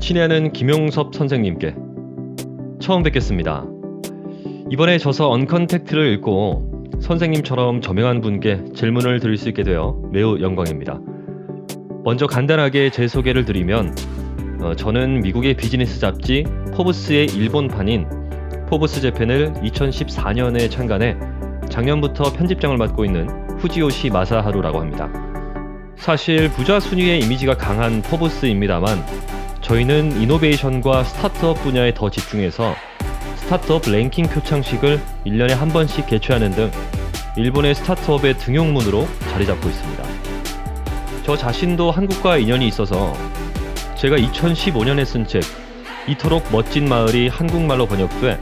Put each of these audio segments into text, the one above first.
친애하는 김용섭 선생님께 처음 뵙겠습니다. 이번에 저서 언컨택트를 읽고 선생님처럼 저명한 분께 질문을 드릴 수 있게 되어 매우 영광입니다. 먼저 간단하게 제 소개를 드리면 어, 저는 미국의 비즈니스 잡지 포브스의 일본판인 포브스 재팬을 2014년에 창간해 작년부터 편집장을 맡고 있는 후지요시 마사하루라고 합니다. 사실 부자 순위의 이미지가 강한 포브스입니다만 저희는 이노베이션과 스타트업 분야에 더 집중해서 스타트업 랭킹 표창식을 1년에 한 번씩 개최하는 등 일본의 스타트업의 등용문으로 자리 잡고 있습니다. 저 자신도 한국과 인연이 있어서 제가 2015년에 쓴 책 이토록 멋진 마을이 한국말로 번역돼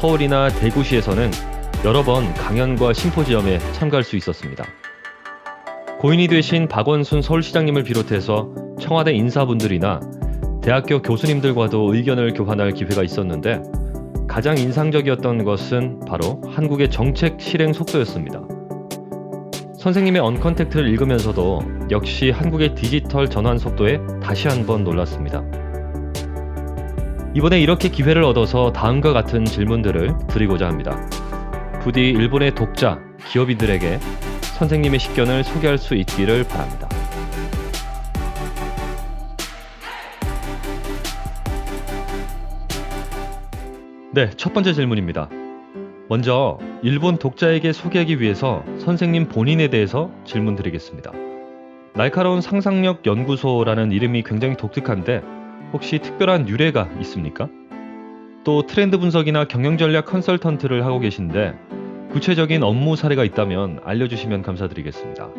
서울이나 대구시에서는 여러 번 강연과 심포지엄에 참가할 수 있었습니다. 고인이 되신 박원순 서울시장님을 비롯해서 청와대 인사분들이나 대학교 교수님들과도 의견을 교환할 기회가 있었는데 가장 인상적이었던 것은 바로 한국의 정책 실행 속도였습니다. 선생님의 언컨택트를 읽으면서도 역시 한국의 디지털 전환 속도에 다시 한번 놀랐습니다. 이번에 이렇게 기회를 얻어서 다음과 같은 질문들을 드리고자 합니다. 부디 일본의 독자, 기업인들에게 선생님의 식견을 소개할 수 있기를 바랍니다. 네, 첫 번째 질문입니다. 먼저 일본 독자에게 소개하기 위해서 선생님 본인에 대해서 질문 드리겠습니다. 날카로운 상상력 연구소라는 이름이 굉장히 독특한데 혹시 특별한 유래가 있습니까? 또 트렌드 분석이나 경영 전략 컨설턴트를 하고 계신데 구체적인 업무 사례가 있다면 알려주시면 감사드리겠습니다.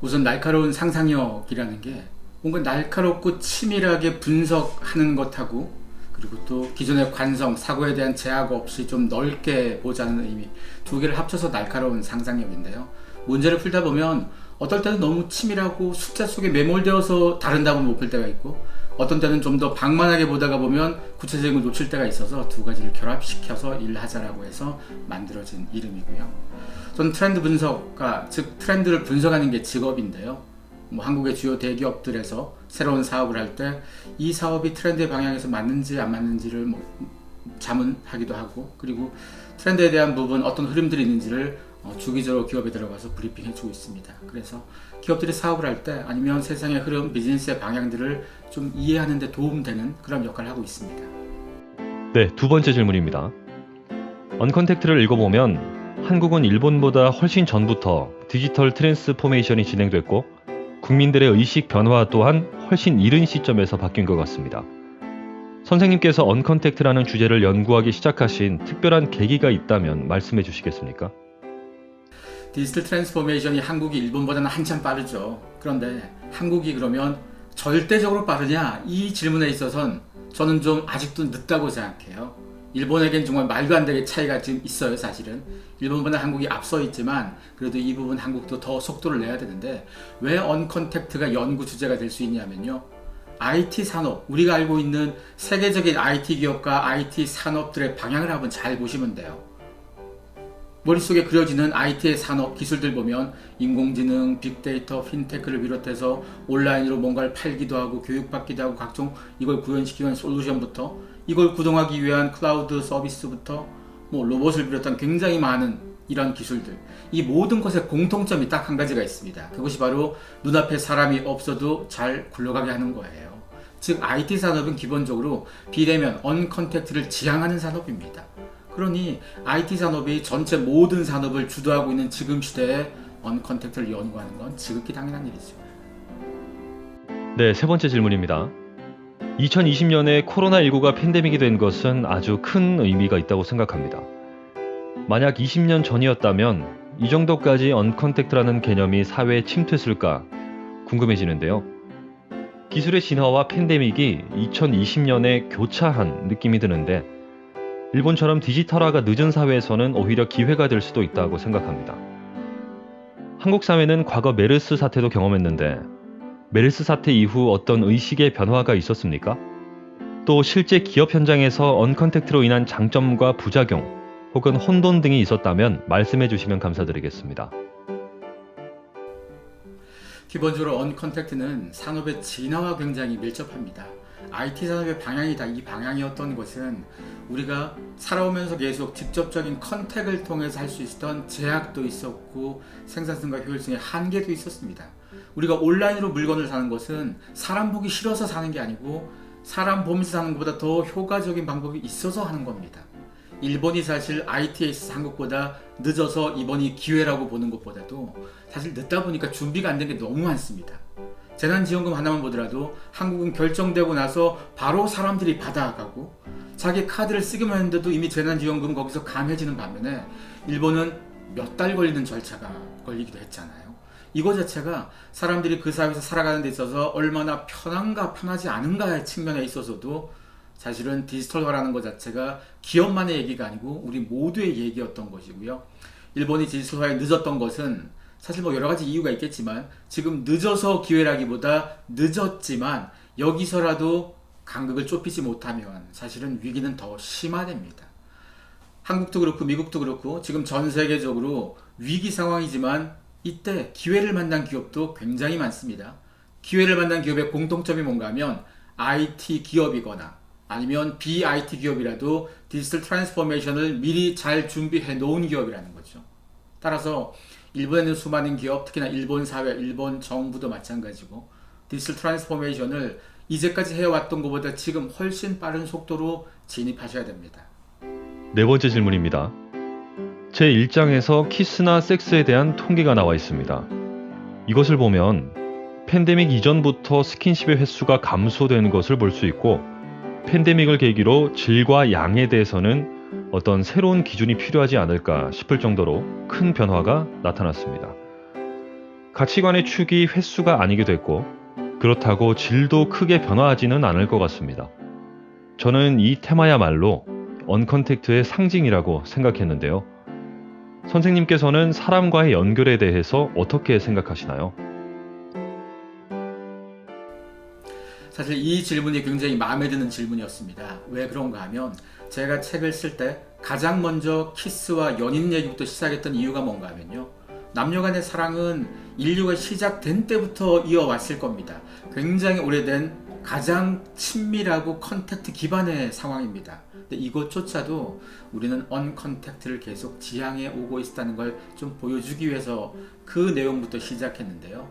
우선 날카로운 상상력이라는 게 뭔가 날카롭고 치밀하게 분석하는 것하고 그리고 또 기존의 관성, 사고에 대한 제약 없이 좀 넓게 보자는 의미 두 개를 합쳐서 날카로운 상상력인데요. 문제를 풀다 보면 어떨 때는 너무 치밀하고 숫자 속에 매몰되어서 다른다고 못풀 때가 있고 어떤 때는 좀 더 방만하게 보다가 보면 구체적인 걸 놓칠 때가 있어서 두 가지를 결합시켜서 일하자라고 해서 만들어진 이름이고요. 저는 트렌드 분석가, 즉 트렌드를 분석하는 게 직업인데요. 뭐 한국의 주요 대기업들에서 새로운 사업을 할 때 이 사업이 트렌드의 방향에서 맞는지 안 맞는지를 뭐 자문하기도 하고 그리고 트렌드에 대한 부분 어떤 흐름들이 있는지를 어, 주기적으로 기업에 들어가서 브리핑 해 주고 있습니다. 그래서 기업들이 사업을 할 때 아니면 세상의 흐름, 비즈니스의 방향들을 좀 이해하는 데 도움되는 그런 역할을 하고 있습니다. 네, 두 번째 질문입니다. 언컨택트를 읽어보면 한국은 일본보다 훨씬 전부터 디지털 트랜스포메이션이 진행됐고 국민들의 의식 변화 또한 훨씬 이른 시점에서 바뀐 것 같습니다. 선생님께서 언컨택트라는 주제를 연구하기 시작하신 특별한 계기가 있다면 말씀해 주시겠습니까? 디지털 트랜스포메이션이 한국이 일본보다는 한참 빠르죠. 그런데 한국이 그러면 절대적으로 빠르냐? 이 질문에 있어서는 저는 좀 아직도 늦다고 생각해요. 일본에겐 정말 말도 안 되게 차이가 지금 있어요, 사실은. 일본보다 한국이 앞서 있지만 그래도 이 부분 한국도 더 속도를 내야 되는데 왜 언컨택트가 연구 주제가 될 수 있냐면요. IT 산업, 우리가 알고 있는 세계적인 IT 기업과 IT 산업들의 방향을 한번 잘 보시면 돼요. 머릿속에 그려지는 IT의 산업 기술들 보면 인공지능, 빅데이터, 핀테크를 비롯해서 온라인으로 뭔가를 팔기도 하고 교육받기도 하고 각종 이걸 구현시키기 위한 솔루션부터 이걸 구동하기 위한 클라우드 서비스부터 뭐 로봇을 비롯한 굉장히 많은 이런 기술들 이 모든 것의 공통점이 딱 한 가지가 있습니다. 그것이 바로 눈앞에 사람이 없어도 잘 굴러가게 하는 거예요. 즉 IT 산업은 기본적으로 비대면 언컨택트를 지향하는 산업입니다. 그러니 IT 산업이 전체 모든 산업을 주도하고 있는 지금 시대에 언컨택트를 연구하는 건 지극히 당연한 일이죠. 네, 세 번째 질문입니다. 2020년에 코로나19가 팬데믹이 된 것은 아주 큰 의미가 있다고 생각합니다. 만약 20년 전이었다면 이 정도까지 언컨택트라는 개념이 사회에 침투했을까 궁금해지는데요. 기술의 진화와 팬데믹이 2020년에 교차한 느낌이 드는데 일본처럼 디지털화가 늦은 사회에서는 오히려 기회가 될 수도 있다고 생각합니다. 한국 사회는 과거 메르스 사태도 경험했는데 메르스 사태 이후 어떤 의식의 변화가 있었습니까? 또 실제 기업 현장에서 언컨택트로 인한 장점과 부작용 혹은 혼돈 등이 있었다면 말씀해 주시면 감사드리겠습니다. 기본적으로 언컨택트는 산업의 진화와 굉장히 밀접합니다. IT 산업의 방향이 다. 이 방향이었던 것은 우리가 살아오면서 계속 직접적인 컨택을 통해서 할 수 있었던 제약도 있었고 생산성과 효율성의 한계도 있었습니다. 우리가 온라인으로 물건을 사는 것은 사람 보기 싫어서 사는 게 아니고 사람 보면서 사는 것보다 더 효과적인 방법이 있어서 하는 겁니다. 일본이 사실 있어서 한국보다 늦어서 이번이 기회라고 보는 것보다도 사실 늦다 보니까 준비가 안 된 게 너무 많습니다. 재난지원금 하나만 보더라도 한국은 결정되고 나서 바로 사람들이 받아가고 자기 카드를 쓰기만 했는데도 이미 재난지원금 거기서 감해지는 반면에 일본은 몇 달 걸리는 절차가 걸리기도 했잖아요. 이거 자체가 사람들이 그 사회에서 살아가는 데 있어서 얼마나 편한가 편하지 않은가의 측면에 있어서도 사실은 디지털화라는 것 자체가 기업만의 얘기가 아니고 우리 모두의 얘기였던 것이고요. 일본이 디지털화에 늦었던 것은 사실 뭐 여러 가지 이유가 있겠지만 지금 늦어서 기회라기보다 늦었지만 여기서라도 간극을 좁히지 못하면 사실은 위기는 더 심화됩니다. 한국도 그렇고 미국도 그렇고 지금 전 세계적으로 위기 상황이지만 이때 기회를 만난 기업도 굉장히 많습니다. 기회를 만난 기업의 공통점이 뭔가 하면 IT 기업이거나 아니면 BIT 기업이라도 디지털 트랜스포메이션을 미리 잘 준비해 놓은 기업이라는 거죠. 따라서 일본에 있는 수많은 기업, 특히나 일본 사회, 일본 정부도 마찬가지고 디지털 트랜스포메이션을 이제까지 해왔던 것보다 지금 훨씬 빠른 속도로 진입하셔야 됩니다. 네 번째 질문입니다. 제 1장에서 키스나 섹스에 대한 통계가 나와 있습니다. 이것을 보면 팬데믹 이전부터 스킨십의 횟수가 감소되는 것을 볼 수 있고 팬데믹을 계기로 질과 양에 대해서는 어떤 새로운 기준이 필요하지 않을까 싶을 정도로 큰 변화가 나타났습니다. 가치관의 축이 횟수가 아니게 됐고 그렇다고 질도 크게 변화하지는 않을 것 같습니다. 저는 이 테마야말로 언컨택트의 상징이라고 생각했는데요. 선생님께서는 사람과의 연결에 대해서 어떻게 생각하시나요? 사실 이 질문이 굉장히 마음에 드는 질문이었습니다. 왜 그런가 하면 제가 책을 쓸 때 가장 먼저 키스와 연인 얘기부터 시작했던 이유가 뭔가 하면요. 남녀 간의 사랑은 인류가 시작된 때부터 이어왔을 겁니다. 굉장히 오래된 가장 친밀하고 컨택트 기반의 상황입니다. 근데 이것조차도 우리는 언컨택트를 계속 지향해 오고 있다는 걸 좀 보여주기 위해서 그 내용부터 시작했는데요.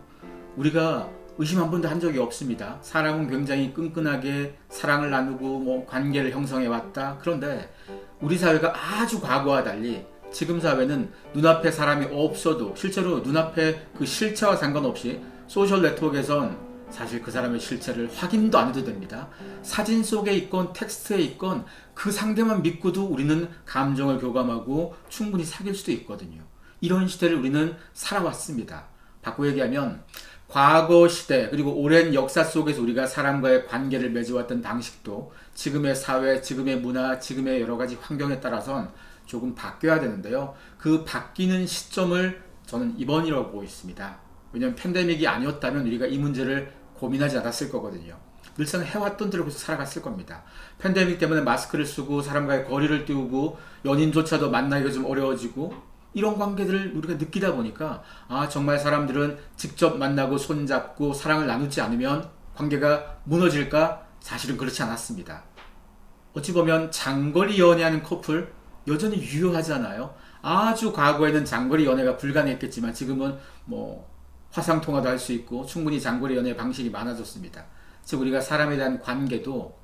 우리가 의심 한 번도 한 적이 없습니다. 사람은 굉장히 끈끈하게 사랑을 나누고 뭐 관계를 형성해 왔다. 그런데 우리 사회가 아주 과거와 달리 지금 사회는 눈앞에 사람이 없어도 실제로 눈앞에 그 실체와 상관없이 소셜 네트워크에선 사실 그 사람의 실체를 확인도 안 해도 됩니다. 사진 속에 있건 텍스트에 있건 그 상대만 믿고도 우리는 감정을 교감하고 충분히 사귈 수도 있거든요. 이런 시대를 우리는 살아왔습니다. 바꿔 얘기하면 과거 시대 그리고 오랜 역사 속에서 우리가 사람과의 관계를 맺어왔던 방식도 지금의 사회, 지금의 문화, 지금의 여러 가지 환경에 따라선 조금 바뀌어야 되는데요. 그 바뀌는 시점을 저는 이번이라고 보고 있습니다. 왜냐하면 팬데믹이 아니었다면 우리가 이 문제를 고민하지 않았을 거거든요. 늘상 해왔던 대로 계속 살아갔을 겁니다. 팬데믹 때문에 마스크를 쓰고 사람과의 거리를 띄우고 연인조차도 만나기가 좀 어려워지고 이런 관계들을 우리가 느끼다 보니까 아 정말 사람들은 직접 만나고 손잡고 사랑을 나누지 않으면 관계가 무너질까? 사실은 그렇지 않았습니다. 어찌 보면 장거리 연애하는 커플 여전히 유효하잖아요. 아주 과거에는 장거리 연애가 불가능했겠지만 지금은 뭐 화상 통화도 할 수 있고 충분히 장거리 연애 방식이 많아졌습니다. 즉 우리가 사람에 대한 관계도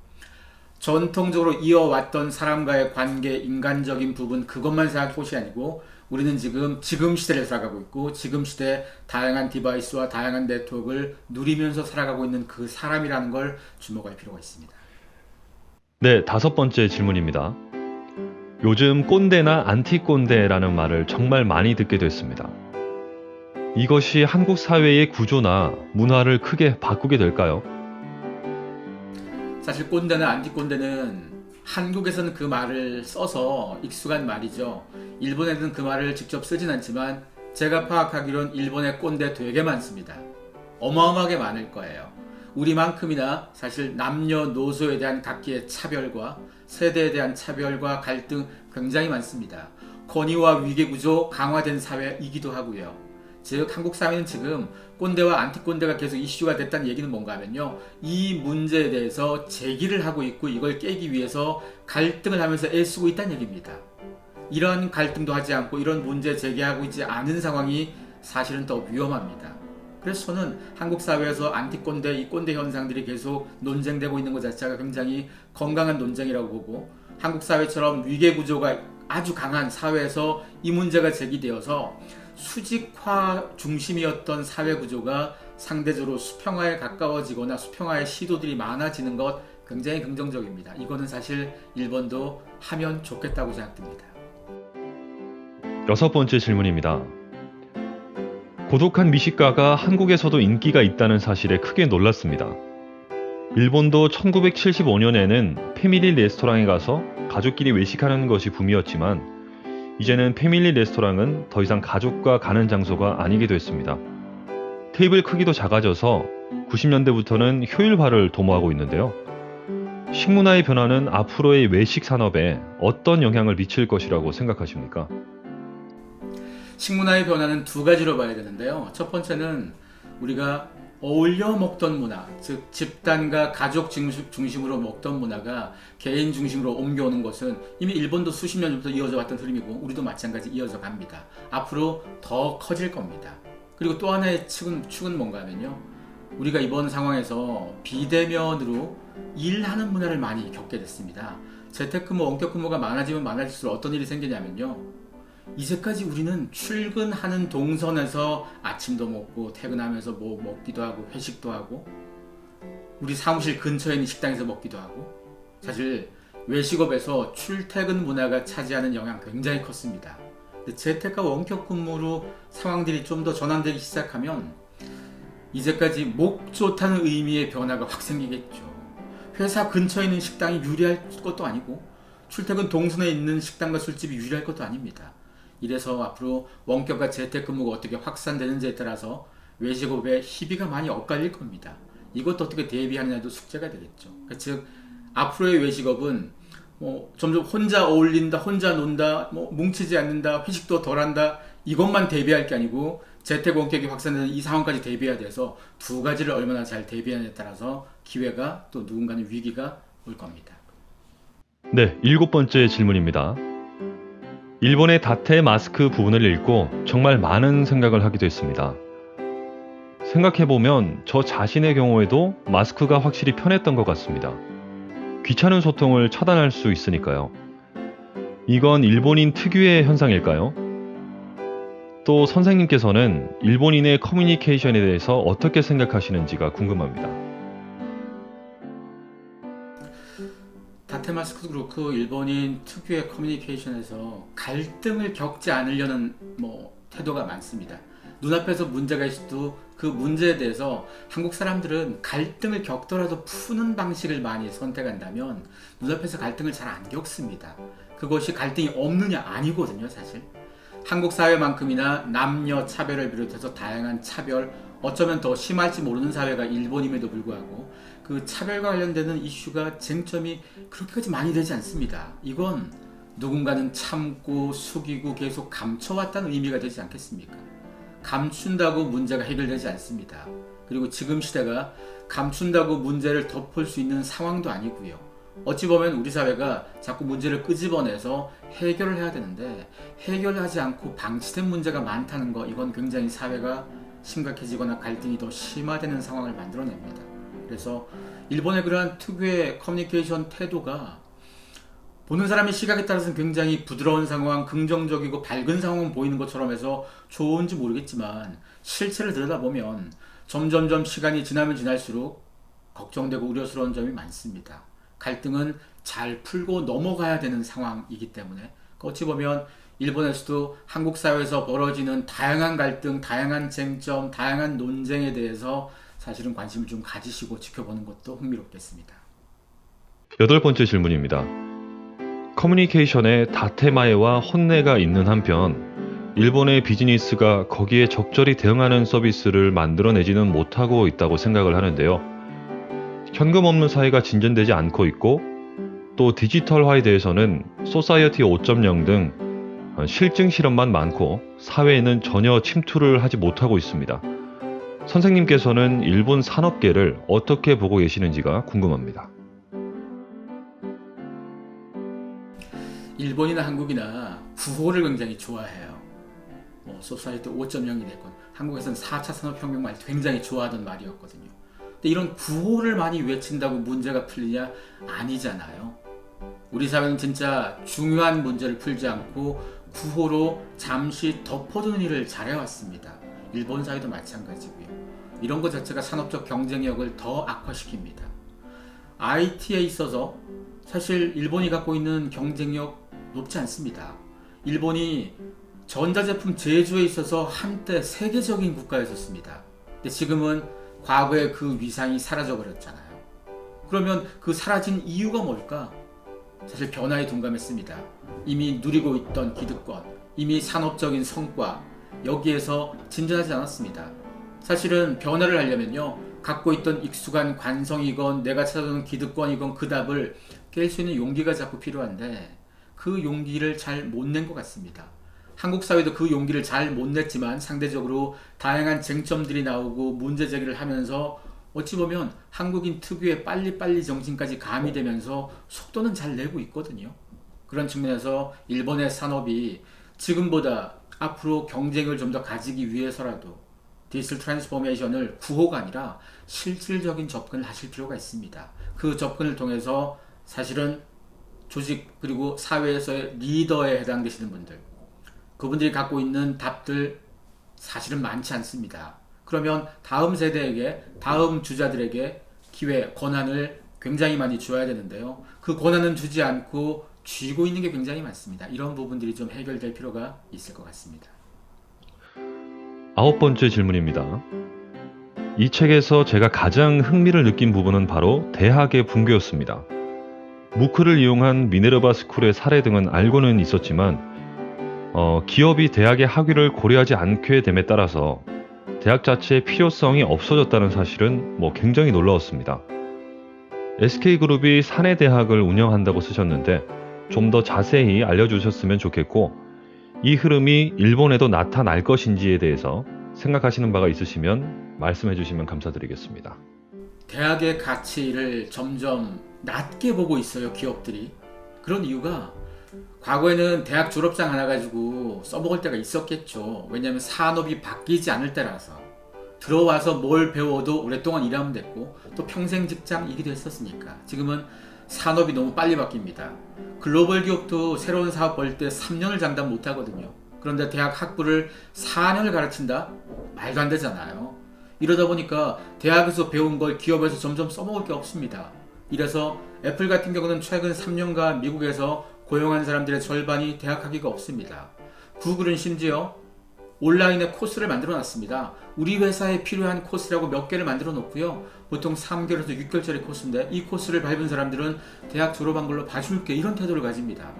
전통적으로 이어왔던 사람과의 관계, 인간적인 부분 그것만 생각할 것이 아니고 우리는 지금 지금 시대를 살아가고 있고 지금 시대 다양한 디바이스와 다양한 네트워크를 누리면서 살아가고 있는 그 사람이라는 걸 주목할 필요가 있습니다. 네, 다섯 번째 질문입니다. 요즘 꼰대나 안티 꼰대라는 말을 정말 많이 듣게 됐습니다. 이것이 한국 사회의 구조나 문화를 크게 바꾸게 될까요? 사실 꼰대나 안티꼰대는 한국에서는 그 말을 써서 익숙한 말이죠. 일본에는 그 말을 직접 쓰진 않지만 제가 파악하기론 일본의 꼰대 되게 많습니다. 어마어마하게 많을 거예요. 우리만큼이나 사실 남녀노소에 대한 각기의 차별과 세대에 대한 차별과 갈등 굉장히 많습니다. 권위와 위계 구조 강화된 사회이기도 하고요. 즉 한국 사회는 지금 꼰대와 안티꼰대가 계속 이슈가 됐다는 얘기는 뭔가 하면요. 이 문제에 대해서 제기를 하고 있고 이걸 깨기 위해서 갈등을 하면서 애쓰고 있다는 얘기입니다. 이런 갈등도 하지 않고 이런 문제 제기하고 있지 않은 상황이 사실은 더 위험합니다. 그래서 저는 한국 사회에서 안티꼰대, 이 꼰대 현상들이 계속 논쟁되고 있는 것 자체가 굉장히 건강한 논쟁이라고 보고 한국 사회처럼 위계 구조가 아주 강한 사회에서 이 문제가 제기되어서 수직화 중심이었던 사회 구조가 상대적으로 수평화에 가까워지거나 수평화의 시도들이 많아지는 것 굉장히 긍정적입니다. 이거는 사실 일본도 하면 좋겠다고 생각됩니다. 여섯 번째 질문입니다. 고독한 미식가가 한국에서도 인기가 있다는 사실에 크게 놀랐습니다. 일본도 1975년에는 패밀리 레스토랑에 가서 가족끼리 외식하는 것이 붐이었지만 이제는 패밀리 레스토랑은 더 이상 가족과 가는 장소가 아니게 됐습니다. 테이블 크기도 작아져서 90년대부터는 효율화를 도모하고 있는데요. 식문화의 변화는 앞으로의 외식 산업에 어떤 영향을 미칠 것이라고 생각하십니까? 식문화의 변화는 두 가지로 봐야 되는데요. 첫 번째는 우리가 어울려 먹던 문화, 즉 집단과 가족 중심, 으로 먹던 문화가 개인 중심으로 옮겨오는 것은 이미 일본도 수십 년 전부터 이어져 왔던 흐름이고 우리도 마찬가지 이어져 갑니다. 앞으로 더 커질 겁니다. 그리고 또 하나의 축은, 축은 뭔가 하면요. 우리가 이번 상황에서 비대면으로 일하는 문화를 많이 겪게 됐습니다. 재택근무, 원격근무가 많아지면 많아질수록 어떤 일이 생기냐면요. 이제까지 우리는 출근하는 동선에서 아침도 먹고 퇴근하면서 뭐 먹기도 하고 회식도 하고 우리 사무실 근처에 있는 식당에서 먹기도 하고 사실 외식업에서 출퇴근 문화가 차지하는 영향 굉장히 컸습니다. 재택과 원격 근무로 상황들이 좀 더 전환되기 시작하면 이제까지 목 좋다는 의미의 변화가 확 생기겠죠. 회사 근처에 있는 식당이 유리할 것도 아니고 출퇴근 동선에 있는 식당과 술집이 유리할 것도 아닙니다. 이래서 앞으로 원격과 재택근무가 어떻게 확산되는지에 따라서 외식업의 희비가 많이 엇갈릴 겁니다. 이것도 어떻게 대비하느냐도 숙제가 되겠죠. 그러니까 즉 앞으로의 외식업은 뭐 점점 혼자 어울린다, 혼자 논다, 뭐 뭉치지 않는다, 회식도 덜한다 이것만 대비할 게 아니고 재택 원격이 확산되는 이 상황까지 대비해야 돼서 두 가지를 얼마나 잘 대비하느냐에 따라서 기회가 또 누군가는 위기가 올 겁니다. 네, 일곱 번째 질문입니다. 일본의 다테 마스크 부분을 읽고 정말 많은 생각을 하기도 했습니다. 생각해보면 저 자신의 경우에도 마스크가 확실히 편했던 것 같습니다. 귀찮은 소통을 차단할 수 있으니까요. 이건 일본인 특유의 현상일까요? 또 선생님께서는 일본인의 커뮤니케이션에 대해서 어떻게 생각하시는지가 궁금합니다. 다테마스크도 그렇고 일본인 특유의 커뮤니케이션에서 갈등을 겪지 않으려는 뭐 태도가 많습니다. 눈앞에서 문제가 있어도 그 문제에 대해서 한국 사람들은 갈등을 겪더라도 푸는 방식을 많이 선택한다면 눈앞에서 갈등을 잘 안 겪습니다. 그것이 갈등이 없느냐 아니거든요, 사실. 한국 사회만큼이나 남녀 차별을 비롯해서 다양한 차별, 어쩌면 더 심할지 모르는 사회가 일본임에도 불구하고 그 차별과 관련되는 이슈가 쟁점이 그렇게까지 많이 되지 않습니다. 이건 누군가는 참고 숙이고 계속 감춰왔다는 의미가 되지 않겠습니까? 감춘다고 문제가 해결되지 않습니다. 그리고 지금 시대가 감춘다고 문제를 덮을 수 있는 상황도 아니고요. 어찌 보면 우리 사회가 자꾸 문제를 끄집어내서 해결을 해야 되는데 해결하지 않고 방치된 문제가 많다는 거 이건 굉장히 사회가 심각해지거나 갈등이 더 심화되는 상황을 만들어냅니다. 그래서 일본의 그러한 특유의 커뮤니케이션 태도가 보는 사람의 시각에 따라서는 굉장히 부드러운 상황, 긍정적이고 밝은 상황 보이는 것처럼 해서 좋은지 모르겠지만 실체를 들여다보면 점점점 시간이 지나면 지날수록 걱정되고 우려스러운 점이 많습니다. 갈등은 잘 풀고 넘어가야 되는 상황이기 때문에 어찌 보면 일본에서도 한국 사회에서 벌어지는 다양한 갈등, 다양한 쟁점, 다양한 논쟁에 대해서 사실은 관심을 좀 가지시고 지켜보는 것도 흥미롭겠습니다. 여덟 번째 질문입니다. 커뮤니케이션에 다테마에와 혼내가 있는 한편 일본의 비즈니스가 거기에 적절히 대응하는 서비스를 만들어내지는 못하고 있다고 생각을 하는데요. 현금 없는 사회가 진전되지 않고 있고 또 디지털화에 대해서는 소사이어티 5.0등 어, 실증 실험만 많고 사회에는 전혀 침투를 하지 못하고 있습니다. 선생님께서는 일본 산업계를 어떻게 보고 계시는지가 궁금합니다. 일본이나 한국이나 구호를 굉장히 좋아해요. 뭐 소사이트 5.0이 됐건 한국에서는 4차 산업혁명 말 굉장히 좋아하던 말이었거든요. 근데 이런 구호를 많이 외친다고 문제가 풀리냐 아니잖아요. 우리 사회는 진짜 중요한 문제를 풀지 않고 구호로 잠시 덮어두는 일을 잘해왔습니다. 일본 사회도 마찬가지고요. 이런 것 자체가 산업적 경쟁력을 더 악화시킵니다. IT에 있어서 사실 일본이 갖고 있는 경쟁력 높지 않습니다. 일본이 전자제품 제조에 있어서 한때 세계적인 국가였었습니다. 근데 지금은 과거의 그 위상이 사라져 버렸잖아요. 그러면 그 사라진 이유가 뭘까? 사실 변화에 동감했습니다. 이미 누리고 있던 기득권, 이미 산업적인 성과, 여기에서 진전하지 않았습니다. 사실은 변화를 하려면요, 갖고 있던 익숙한 관성이건 내가 찾아오는 기득권이건 그 답을 깰 수 있는 용기가 자꾸 필요한데 그 용기를 잘 못 낸 것 같습니다. 한국 사회도 그 용기를 잘 못 냈지만 상대적으로 다양한 쟁점들이 나오고 문제 제기를 하면서 어찌 보면 한국인 특유의 빨리빨리 정신까지 가미되면서 속도는 잘 내고 있거든요. 그런 측면에서 일본의 산업이 지금보다 앞으로 경쟁을 좀 더 가지기 위해서라도 디지털 트랜스포메이션을 구호가 아니라 실질적인 접근을 하실 필요가 있습니다. 그 접근을 통해서 사실은 조직 그리고 사회에서의 리더에 해당되시는 분들 그분들이 갖고 있는 답들 사실은 많지 않습니다. 그러면 다음 세대에게 다음 주자들에게 기회 권한을 굉장히 많이 줘야 되는데요. 그 권한은 주지 않고 쥐고 있는 게 굉장히 많습니다. 이런 부분들이 좀 해결될 필요가 있을 것 같습니다. 아홉 번째 질문입니다. 이 책에서 제가 가장 흥미를 느낀 부분은 바로 대학의 붕괴였습니다. 무크를 이용한 미네르바 스쿨의 사례 등은 알고는 있었지만 어, 기업이 대학의 학위를 고려하지 않게 됨에 따라서 대학 자체의 필요성이 없어졌다는 사실은 뭐 굉장히 놀라웠습니다. SK그룹이 사내 대학을 운영한다고 쓰셨는데 좀 더 자세히 알려주셨으면 좋겠고 이 흐름이 일본에도 나타날 것인지에 대해서 생각하시는 바가 있으시면 말씀해 주시면 감사드리겠습니다. 대학의 가치를 점점 낮게 보고 있어요 기업들이. 그런 이유가 과거에는 대학 졸업장 하나 가지고 써먹을 때가 있었겠죠. 왜냐하면 산업이 바뀌지 않을 때라서. 들어와서 뭘 배워도 오랫동안 일하면 됐고 또 평생 직장이기도 했었으니까. 지금은 산업이 너무 빨리 바뀝니다 글로벌 기업도 새로운 사업 벌 때 3년을 장담 못 하거든요 그런데 대학 학부를 4년을 가르친다? 말도 안 되잖아요 이러다 보니까 대학에서 배운 걸 기업에서 점점 써먹을 게 없습니다. 이래서 애플 같은 경우는 최근 3년간 미국에서 고용한 사람들의 절반이 대학 학위가 없습니다. 구글은 심지어 온라인에 코스를 만들어 놨습니다. 우리 회사에 필요한 코스라고 몇 개를 만들어 놓고요. 보통 3개월에서 6개월짜리 코스인데 이 코스를 밟은 사람들은 대학 졸업한 걸로 봐줄게 이런 태도를 가집니다.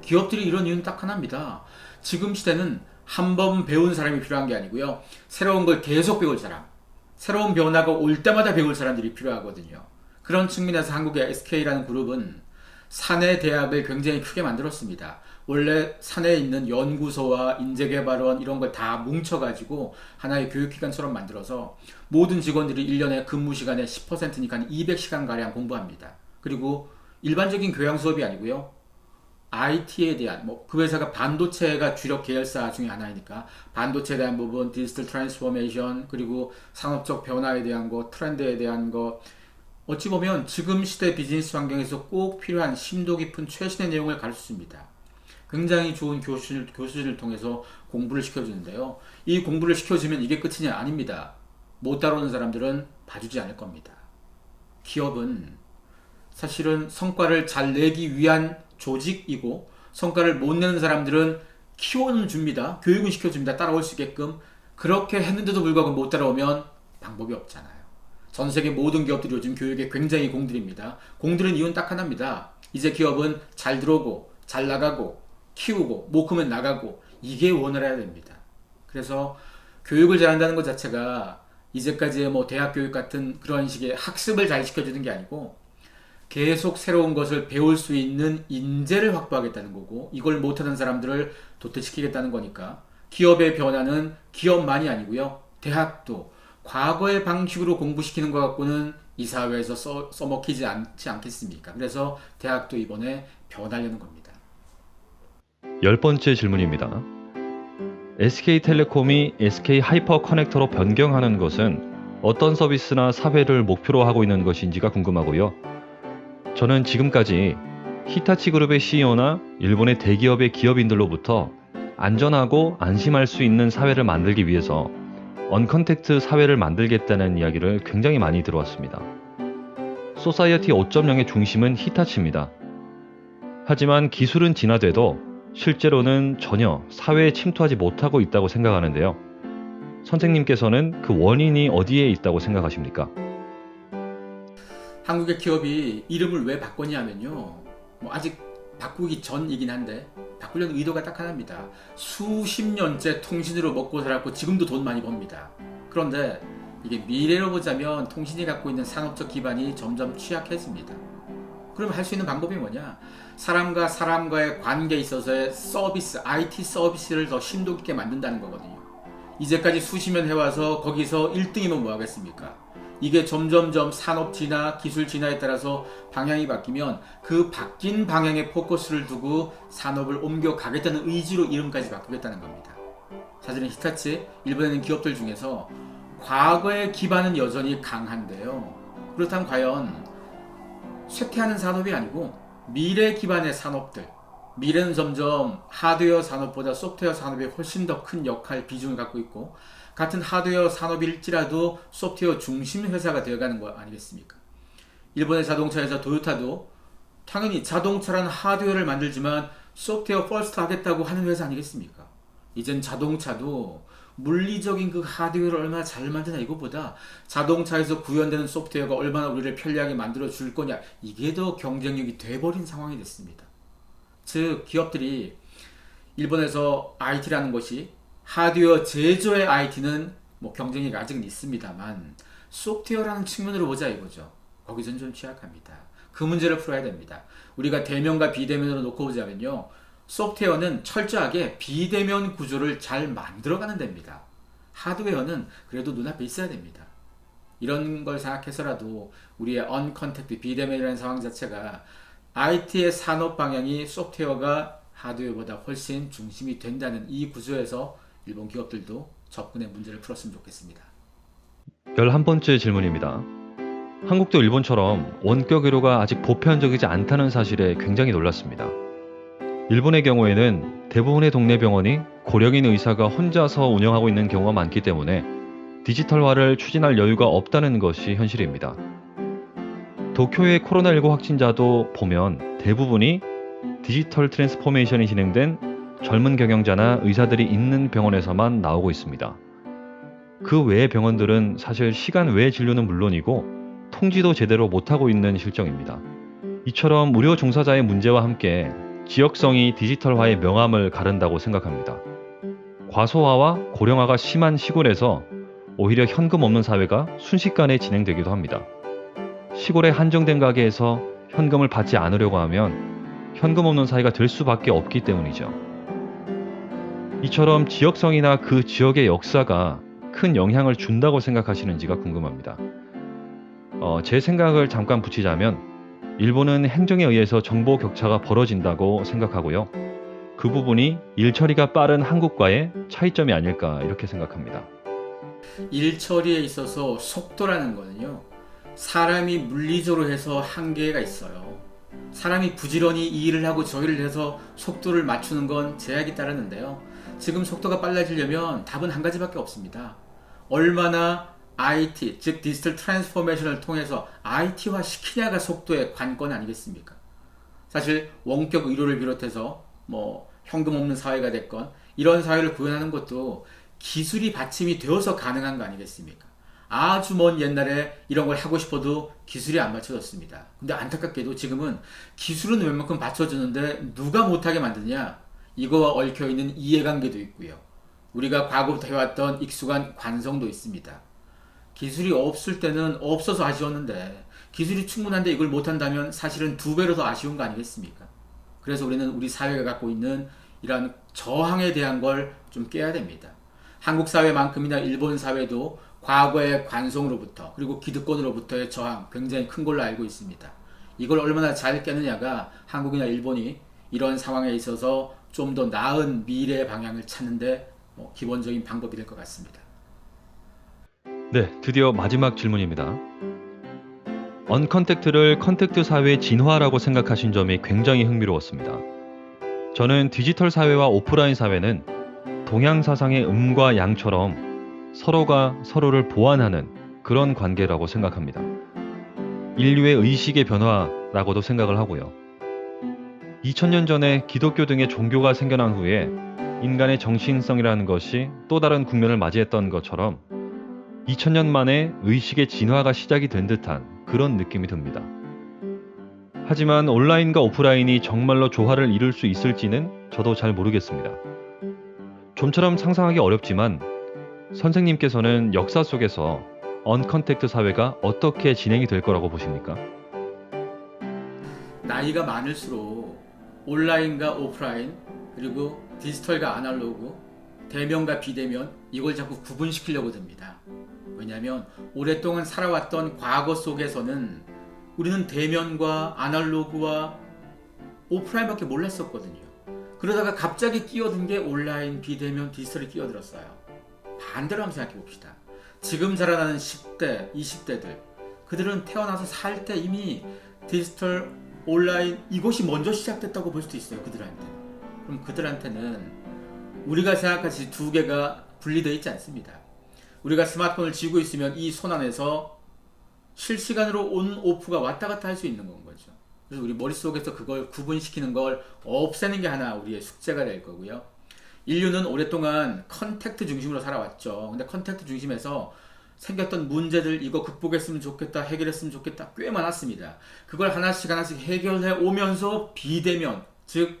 기업들이 이런 이유는 딱 하나입니다. 지금 시대는 한 번 배운 사람이 필요한 게 아니고요. 새로운 걸 계속 배울 사람. 새로운 변화가 올 때마다 배울 사람들이 필요하거든요. 그런 측면에서 한국의 SK라는 그룹은 사내 대학을 굉장히 크게 만들었습니다. 원래 사내에 있는 연구소와 인재개발원 이런 걸 다 뭉쳐가지고 하나의 교육기관처럼 만들어서 모든 직원들이 1년에 근무 시간의 10%니까 200시간가량 공부합니다. 그리고 일반적인 교양 수업이 아니고요. IT에 대한 뭐 그 회사가 반도체가 주력 계열사 중에 하나이니까 반도체에 대한 부분, 디지털 트랜스포메이션 그리고 산업적 변화에 대한 거, 트렌드에 대한 거 어찌 보면 지금 시대 비즈니스 환경에서 꼭 필요한 심도 깊은 최신의 내용을 가르칩니다. 굉장히 좋은 교실, 교수를 통해서 공부를 시켜주는데요. 이 공부를 시켜주면 이게 끝이냐? 아닙니다. 못 따라오는 사람들은 봐주지 않을 겁니다. 기업은 사실은 성과를 잘 내기 위한 조직이고 성과를 못 내는 사람들은 키워는 줍니다. 교육은 시켜줍니다. 따라올 수 있게끔. 그렇게 했는데도 불구하고 못 따라오면 방법이 없잖아요. 전 세계 모든 기업들이 요즘 교육에 굉장히 공들입니다. 공들은 이유는 딱 하나입니다. 이제 기업은 잘 들어오고 잘 나가고 키우고 못 크면 나가고 이게 원활해야 됩니다. 그래서 교육을 잘한다는 것 자체가 이제까지의 뭐 대학 교육 같은 그런 식의 학습을 잘 시켜주는 게 아니고 계속 새로운 것을 배울 수 있는 인재를 확보하겠다는 거고 이걸 못하는 사람들을 도태시키겠다는 거니까 기업의 변화는 기업만이 아니고요. 대학도 과거의 방식으로 공부시키는 것 갖고는 이 사회에서 써, 써먹히지 않지 않겠습니까? 그래서 대학도 이번에 변하려는 겁니다. 열 번째 질문입니다. SK텔레콤이 SK 하이퍼 커넥터로 변경하는 것은 어떤 서비스나 사회를 목표로 하고 있는 것인지가 궁금하고요. 저는 지금까지 히타치 그룹의 CEO나 일본의 대기업의 기업인들로부터 안전하고 안심할 수 있는 사회를 만들기 위해서 언컨택트 사회를 만들겠다는 이야기를 굉장히 많이 들어왔습니다. 소사이어티 5.0의 중심은 히타치입니다. 하지만 기술은 진화돼도 실제로는 전혀 사회에 침투하지 못하고 있다고 생각하는데요. 선생님께서는 그 원인이 어디에 있다고 생각하십니까? 한국의 기업이 이름을 왜 바꿨냐면요. 뭐 아직 바꾸기 전이긴 한데 바꾸려는 의도가 딱 하나입니다. 수십 년째 통신으로 먹고 살았고 지금도 돈 많이 법니다. 그런데 이게 미래로 보자면 통신이 갖고 있는 산업적 기반이 점점 취약해집니다. 그럼 할 수 있는 방법이 뭐냐? 사람과 사람과의 관계에 있어서의 서비스, IT 서비스를 더 심도 있게 만든다는 거거든요. 이제까지 수십 년 해와서 거기서 1등이면 뭐 하겠습니까? 이게 점점점 산업 진화, 기술 진화에 따라서 방향이 바뀌면 그 바뀐 방향에 포커스를 두고 산업을 옮겨 가겠다는 의지로 이름까지 바꾸겠다는 겁니다. 사실은 히타치, 일본에 있는 기업들 중에서 과거의 기반은 여전히 강한데요. 그렇다면 과연 쇠퇴하는 산업이 아니고 미래 기반의 산업들, 미래는 점점 하드웨어 산업보다 소프트웨어 산업이 훨씬 더 큰 역할 비중을 갖고 있고 같은 하드웨어 산업일지라도 소프트웨어 중심 회사가 되어가는 거 아니겠습니까? 일본의 자동차에서 도요타도 당연히 자동차라는 하드웨어를 만들지만 소프트웨어 퍼스트 하겠다고 하는 회사 아니겠습니까? 이젠 자동차도 물리적인 그 하드웨어를 얼마나 잘 만드냐 이것보다 자동차에서 구현되는 소프트웨어가 얼마나 우리를 편리하게 만들어 줄 거냐 이게 더 경쟁력이 돼버린 상황이 됐습니다. 즉 기업들이 일본에서 IT라는 것이 하드웨어 제조의 IT는 뭐 경쟁력이 아직은 있습니다만 소프트웨어라는 측면으로 보자 이거죠. 거기서는 좀 취약합니다. 그 문제를 풀어야 됩니다. 우리가 대면과 비대면으로 놓고 보자면요. 소프트웨어는 철저하게 비대면 구조를 잘 만들어가는 데입니다. 하드웨어는 그래도 눈앞에 있어야 됩니다. 이런 걸 생각해서라도 우리의 언컨택트 비대면이라는 상황 자체가 IT의 산업 방향이 소프트웨어가 하드웨어보다 훨씬 중심이 된다는 이 구조에서 일본 기업들도 접근의 문제를 풀었으면 좋겠습니다. 열한 번째 질문입니다. 한국도 일본처럼 원격 의료가 아직 보편적이지 않다는 사실에 굉장히 놀랐습니다. 일본의 경우에는 대부분의 동네 병원이 고령인 의사가 혼자서 운영하고 있는 경우가 많기 때문에 디지털화를 추진할 여유가 없다는 것이 현실입니다. 도쿄의 코로나19 확진자도 보면 대부분이 디지털 트랜스포메이션이 진행된 젊은 경영자나 의사들이 있는 병원에서만 나오고 있습니다. 그 외의 병원들은 사실 시간 외 진료는 물론이고 통지도 제대로 못하고 있는 실정입니다. 이처럼 의료 종사자의 문제와 함께 지역성이 디지털화의 명암을 가른다고 생각합니다. 과소화와 고령화가 심한 시골에서 오히려 현금 없는 사회가 순식간에 진행되기도 합니다. 시골의 한정된 가게에서 현금을 받지 않으려고 하면 현금 없는 사회가 될 수밖에 없기 때문이죠. 이처럼 지역성이나 그 지역의 역사가 큰 영향을 준다고 생각하시는지가 궁금합니다. 어, 제 생각을 잠깐 붙이자면 일본은 행정에 의해서 정보 격차가 벌어진다고 생각하고요. 그 부분이 일 처리가 빠른 한국과의 차이점이 아닐까 이렇게 생각합니다. 일 처리에 있어서 속도라는 거는요. 사람이 물리적으로 해서 한계가 있어요. 사람이 부지런히 이 일을 하고 저 일을 해서 속도를 맞추는 건 제약이 따르는데요. 지금 속도가 빨라지려면 답은 한 가지밖에 없습니다. 얼마나 IT, 즉 디지털 트랜스포메이션을 통해서 IT화 시키냐가 속도의 관건 아니겠습니까? 사실 원격 의료를 비롯해서 뭐 현금 없는 사회가 됐건 이런 사회를 구현하는 것도 기술이 받침이 되어서 가능한 거 아니겠습니까? 아주 먼 옛날에 이런 걸 하고 싶어도 기술이 안 맞춰졌습니다. 근데 안타깝게도 지금은 기술은 웬만큼 받쳐주는데 누가 못하게 만드냐? 이거와 얽혀 있는 이해관계도 있고요. 우리가 과거부터 해왔던 익숙한 관성도 있습니다. 기술이 없을 때는 없어서 아쉬웠는데 기술이 충분한데 이걸 못한다면 사실은 두 배로 더 아쉬운 거 아니겠습니까? 그래서 우리는 우리 사회가 갖고 있는 이러한 저항에 대한 걸 좀 깨야 됩니다. 한국 사회만큼이나 일본 사회도 과거의 관성으로부터 그리고 기득권으로부터의 저항 굉장히 큰 걸로 알고 있습니다. 이걸 얼마나 잘 깨느냐가 한국이나 일본이 이런 상황에 있어서 좀 더 나은 미래의 방향을 찾는데 뭐 기본적인 방법이 될 것 같습니다. 네, 드디어 마지막 질문입니다. 언컨택트를 컨택트 사회의 진화라고 생각하신 점이 굉장히 흥미로웠습니다. 저는 디지털 사회와 오프라인 사회는 동양 사상의 음과 양처럼 서로가 서로를 보완하는 그런 관계라고 생각합니다. 인류의 의식의 변화라고도 생각을 하고요. 2000년 전에 기독교 등의 종교가 생겨난 후에 인간의 정신성이라는 것이 또 다른 국면을 맞이했던 것처럼 2000년 만에 의식의 진화가 시작이 된 듯한 그런 느낌이 듭니다. 하지만 온라인과 오프라인이 정말로 조화를 이룰 수 있을지는 저도 잘 모르겠습니다. 좀처럼 상상하기 어렵지만 선생님께서는 역사 속에서 언컨택트 사회가 어떻게 진행이 될 거라고 보십니까? 나이가 많을수록 온라인과 오프라인 그리고 디지털과 아날로그 대면과 비대면 이걸 자꾸 구분시키려고 듭니다. 왜냐하면 오랫동안 살아왔던 과거 속에서는 우리는 대면과 아날로그와 오프라인밖에 몰랐었거든요. 그러다가 갑자기 끼어든 게 온라인, 비대면, 디지털이 끼어들었어요. 반대로 한번 생각해 봅시다. 지금 자라나는 10대, 20대들 그들은 태어나서 살 때 이미 디지털, 온라인 이것이 먼저 시작됐다고 볼 수도 있어요. 그들한테. 그럼 그들한테는 우리가 생각하듯이 두 개가 분리되어 있지 않습니다. 우리가 스마트폰을 쥐고 있으면 이 손 안에서 실시간으로 온 오프가 왔다 갔다 할 수 있는 건 거죠. 그래서 우리 머릿속에서 그걸 구분시키는 걸 없애는 게 하나 우리의 숙제가 될 거고요. 인류는 오랫동안 컨택트 중심으로 살아왔죠. 근데 컨택트 중심에서 생겼던 문제들 이거 극복했으면 좋겠다, 해결했으면 좋겠다 꽤 많았습니다. 그걸 하나씩 하나씩 해결해 오면서 비대면 즉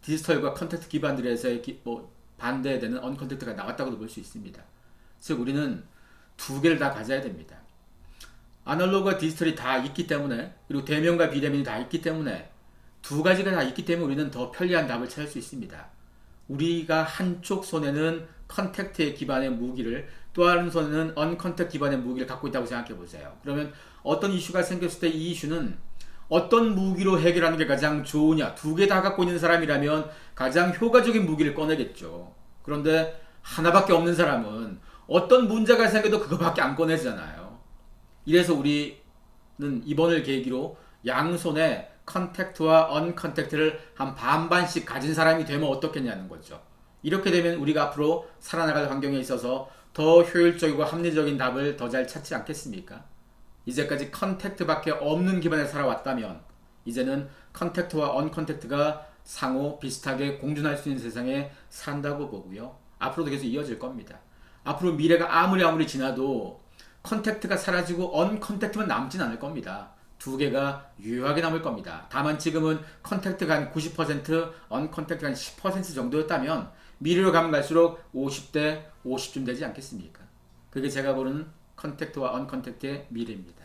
디지털과 컨택트 기반들에서의 기- 뭐 반대되는 언컨택트가 나왔다고도 볼 수 있습니다. 즉 우리는 두 개를 다 가져야 됩니다. 아날로그와 디지털이 다 있기 때문에 그리고 대면과 비대면이 다 있기 때문에 두 가지가 다 있기 때문에 우리는 더 편리한 답을 찾을 수 있습니다. 우리가 한쪽 손에는 컨택트의 기반의 무기를 또 다른 손에는 언컨택트 기반의 무기를 갖고 있다고 생각해 보세요. 그러면 어떤 이슈가 생겼을 때 이 이슈는 어떤 무기로 해결하는 게 가장 좋으냐 두 개 다 갖고 있는 사람이라면 가장 효과적인 무기를 꺼내겠죠. 그런데 하나밖에 없는 사람은 어떤 문제가 생겨도 그거밖에 안 꺼내잖아요. 이래서 우리는 이번을 계기로 양손에 컨택트와 언컨택트를 한 반반씩 가진 사람이 되면 어떻겠냐는 거죠. 이렇게 되면 우리가 앞으로 살아나갈 환경에 있어서 더 효율적이고 합리적인 답을 더 잘 찾지 않겠습니까? 이제까지 컨택트밖에 없는 기반에 살아왔다면 이제는 컨택트와 언컨택트가 상호 비슷하게 공존할 수 있는 세상에 산다고 보고요. 앞으로도 계속 이어질 겁니다. 앞으로 미래가 아무리 아무리 지나도 컨택트가 사라지고 언컨택트만 남진 않을 겁니다. 두 개가 유효하게 남을 겁니다. 다만 지금은 컨택트가 한 90%, 언컨택트가 한 10% 정도였다면 미래로 가면 갈수록 50대 50쯤 되지 않겠습니까? 그게 제가 보는 컨택트와 언컨택트의 미래입니다.